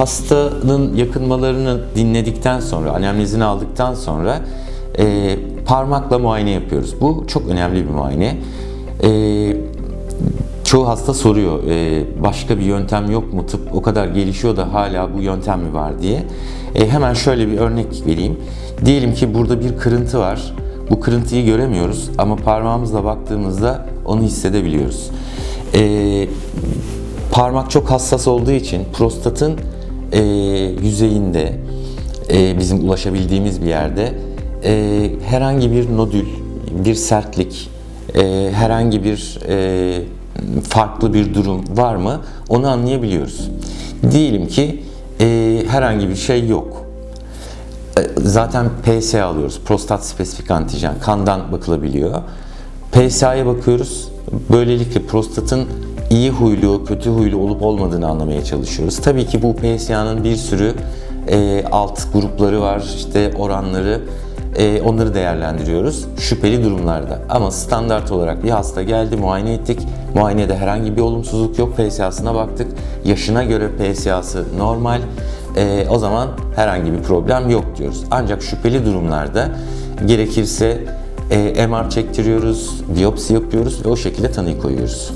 Hastanın yakınmalarını dinledikten sonra, anemnezini aldıktan sonra e, parmakla muayene yapıyoruz. Bu çok önemli bir muayene. E, çoğu hasta soruyor, e, başka bir yöntem yok mu? Tıp o kadar gelişiyor da hala bu yöntem mi var diye. E, hemen şöyle bir örnek vereyim. Diyelim ki burada bir kırıntı var. Bu kırıntıyı göremiyoruz ama parmağımızla baktığımızda onu hissedebiliyoruz. E, parmak çok hassas olduğu için prostatın e, yüzeyinde e, bizim ulaşabildiğimiz bir yerde e, herhangi bir nodül, bir sertlik, e, herhangi bir e, farklı bir durum var mı onu anlayabiliyoruz. Diyelim ki e, herhangi bir şey yok. E, Zaten PSA alıyoruz. Prostat spesifik antijen. Kandan bakılabiliyor. PSA'ya bakıyoruz. Böylelikle prostatın iyi huylu, kötü huylu olup olmadığını anlamaya çalışıyoruz. Tabii ki bu PSA'nın bir sürü e, alt grupları var, işte oranları. E, onları değerlendiriyoruz şüpheli durumlarda. Ama standart olarak bir hasta geldi, muayene ettik. Muayenede herhangi bir olumsuzluk yok. PSA'sına baktık. Yaşına göre PSA'sı normal. E, o zaman herhangi bir problem yok diyoruz. Ancak şüpheli durumlarda gerekirse e, MR çektiriyoruz, biyopsi yapıyoruz ve o şekilde tanıyı koyuyoruz.